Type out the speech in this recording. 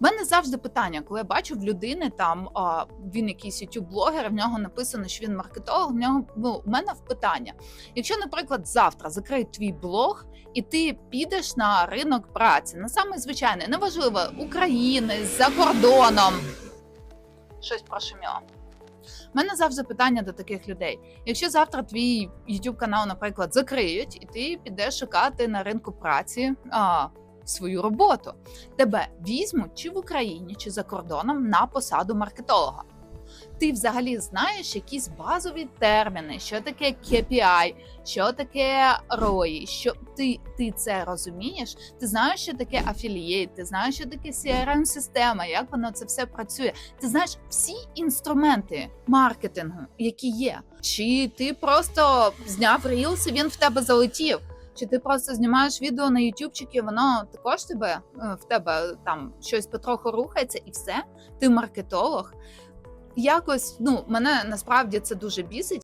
У мене завжди питання, коли я бачу в людини там а, він якийсь youtube блогер в нього написано, що він маркетолог. В нього ну, у мене в питання. Якщо, наприклад, завтра закриють твій блог, і ти підеш на ринок праці, на саме звичайне, неважливо, українець за кордоном. Щось прошуміло. У мене завжди питання до таких людей. Якщо завтра твій youtube канал, наприклад, закриють, і ти підеш шукати на ринку праці а, свою роботу, тебе візьмуть чи в Україні, чи за кордоном на посаду маркетолога. Ти взагалі знаєш якісь базові терміни, що таке KPI, що таке ROI, що ти, ти це розумієш? Ти знаєш, що таке афілієт, ти знаєш, що таке crm система як воно це все працює. Ти знаєш всі інструменти маркетингу, які є. Чи ти просто зняв рілс він в тебе залетів? Чи ти просто знімаєш відео на ютубчики, воно також тебе е, в тебе там щось потроху рухається, і все? Ти маркетолог. Якось ну мене насправді це дуже бісить.